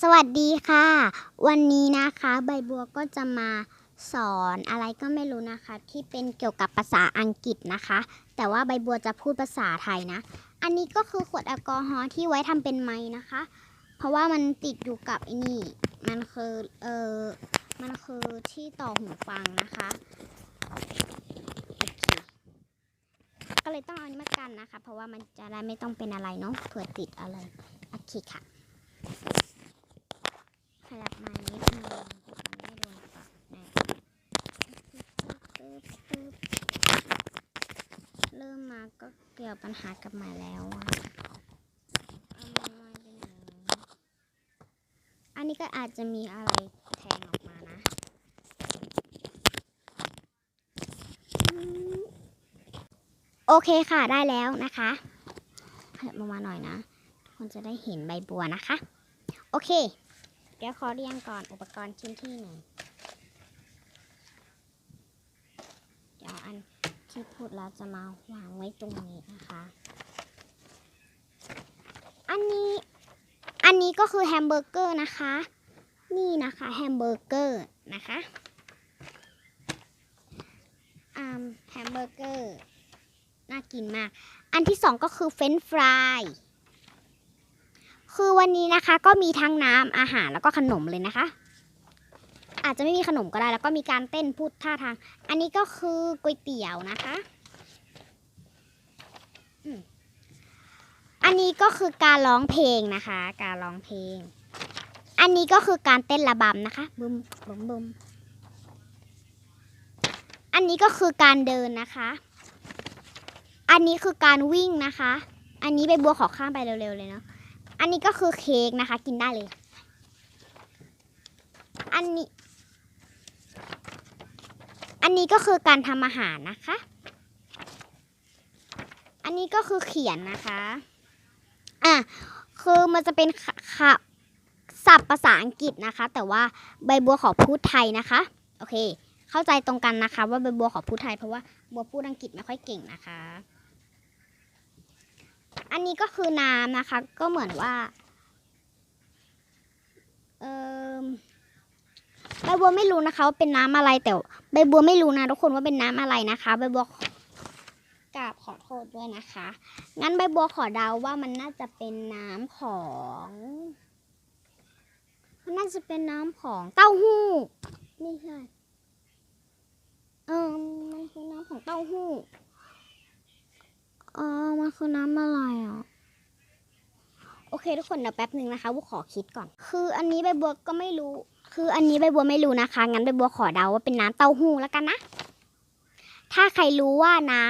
สวัสดีค่ะ วันนี้นะคะใบบัวก็จะมาสอนอะไรก็ไม่รู้นะคะ ที่เป็นเกี่ยวกับภาษาอังกฤษนะคะ แต่ว่าใบบัวจะพูดภาษาไทยนะ อันนี้ก็คือขวดแอลกอฮอล์ที่ไว้ทำเป็นไม้นะคะ เพราะว่ามันติดอยู่กับไอ้นี่ มันคือเออมันคือที่ต่อหูฟังนะคะโอเคก็เลยต้องเอาอันนี้มากันนะคะ เพราะว่ามันจะได้ไม่ต้องเป็นอะไรเนาะเผื่อติดอะไรโอเคค่ะ ขยับมานิดนึงไม่โดนปากนะเริ่มมาก็เกี่ยวปัญหากับหมาแล้วอะเอามาไว้เป็นอย่างนี้อันนี้ก็อาจจะมีอะไรแทงออกมานะโอเคค่ะได้แล้วนะคะขยับมาหน่อยนะ คนจะได้เห็นใบบัวนะคะ โอเค เดี๋ยวขอเรียงก่อนอุปกรณ์ชิ้นที่หนึ่งเดี๋ยวอันที่พูดแล้วจะมาวางไว้ตรงนี้นะคะ อันนี้ อันนี้ก็คือแฮมเบอร์เกอร์นะคะ นี่นะคะแฮมเบอร์เกอร์นะคะแฮมเบอร์เกอร์น่ากินมาก อันที่สองก็คือเฟรนช์ฟราย คือวันนี้นะคะ ก็มีทั้งน้ำอาหารแล้วก็ขนมเลยนะคะ อาจจะไม่มีขนมก็ได้ แล้วก็มีการเต้นพูดท่าทาง อันนี้ก็คือก๋วยเตี๋ยวนะคะอันนี้ก็คือการร้องเพลงนะคะ การร้องเพลง อันนี้ก็คือการเต้นระบำนะคะบึมบึมบึมอันนี้ก็คือการเดินนะคะ อันนี้คือการวิ่งนะคะ อันนี้ใบบัวขอข้ามไปเร็วๆเลยเนาะ อันนี้ก็คือเค้กนะคะ กินได้เลย อันนี้ อันนี้ก็คือการทำอาหารนะคะ อันนี้ก็คือเขียนนะคะ อะ คือมันจะเป็นคค่ะศัพท์ภาษาอังกฤษนะคะ แต่ว่าใบบัวขอพูดไทยนะคะ โอเค เข้าใจตรงกันนะคะ ว่าใบบัวขอพูดไทยเพราะว่าบัวพูดอังกฤษไม่ค่อยเก่งนะคะ อันนี้ก็คือน้ำนะคะ ก็เหมือนว่า เออใบบัวไม่รู้นะคะว่าเป็นน้ำอะไรแต่ใบบัวไม่รู้นะทุกคนว่าเป็นน้ำอะไรนะคะใบบัวกราบขอโทษด้วยนะคะ งั้นใบบัวขอเดาว่ามันน่าจะเป็นน้ำของมันน่าจะเป็นน้ำของเต้าหู้ไม่ใช่เออมันคือน้ำของเต้าหู้ อ๋อ มันคือน้ำอะไรอะ โอเคทุกคนเดี๋ยวแป๊บหนึ่งนะคะบัวขอคิดก่อน คืออันนี้ใบบัวก็ไม่รู้ คืออันนี้ใบบัวไม่รู้นะคะ งั้นใบบัวขอเดาว่าเป็นน้ำเต้าหู้แล้วกันนะ ถ้าใครรู้ว่าน้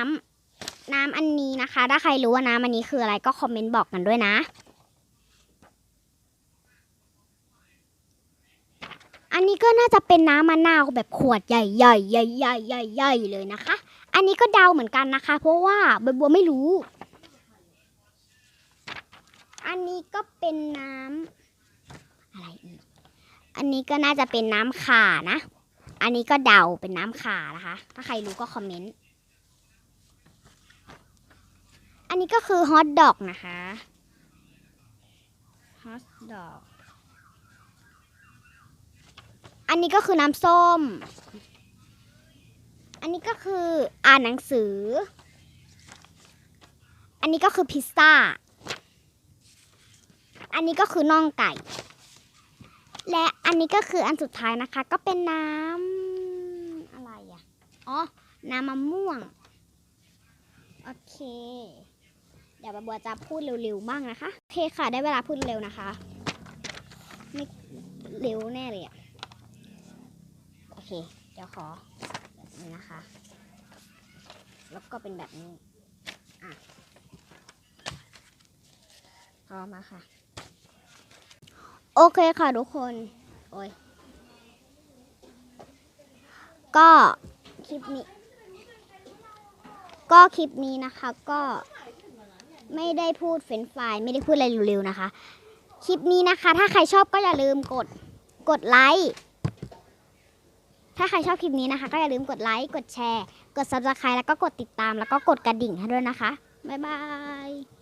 ำน้ำอันนี้นะคะ ถ้าใครรู้ว่าน้ำอันนี้คืออะไรก็คอมเมนต์บอกกันด้วยนะ อันนี้ก็น่าจะเป็นน้ำมะนาวแบบขวดใหญ่ๆใหญ่ๆใหญ่ๆเลยนะคะ อันนี้ก็เดาเหมือนกันนะคะ เพราะว่าใบบัวไม่รู้ อันนี้ก็เป็นน้ำอะไรอีก อันนี้ก็น่าจะเป็นน้ำข่านะ อันนี้ก็เดาเป็นน้ำข่านะคะ ถ้าใครรู้ก็คอมเมนต์ อันนี้ก็คือฮอทดอกนะคะฮอทดอก อันนี้ก็คือน้ำส้ม อันนี้ก็คืออ่านหนังสือ อันนี้ก็คือพิซซ่า อันนี้ก็คือน่องไก่ และอันนี้ก็คืออันสุดท้ายนะคะ ก็เป็นน้ำอะไรอะอ๋อ น้ำมะม่วง โอเค เดี๋ยวบบัวจะพูดเร็วๆบ้างนะคะ โอเคค่ะ ได้เวลาพูดเร็วนะคะ ไม่เร็วแน่เลยอะโอเค เดี๋ยวขอ นี้นะคะ แล้วก็เป็นแบบนี้อะพร้อมมาค่ะ โอเคค่ะทุกคน โอ้ย ก็คลิปนี้ ก็คลิปนี้นะคะ ก็ไม่ได้พูดเฟรนช์ฟไม่ได้พูดอะไรเร็วๆนะคะ คลิปนี้นะคะ ถ้าใครชอบก็อย่าลืมกด กดไลค์ ถ้าใครชอบคลิปนี้นะคะ ก็อย่าลืมกดไลค์ กดแชร์ กด subscribe แล้วก็กดติดตาม แล้วก็กดกระดิ่งให้ด้วยนะคะ บ๊ายบาย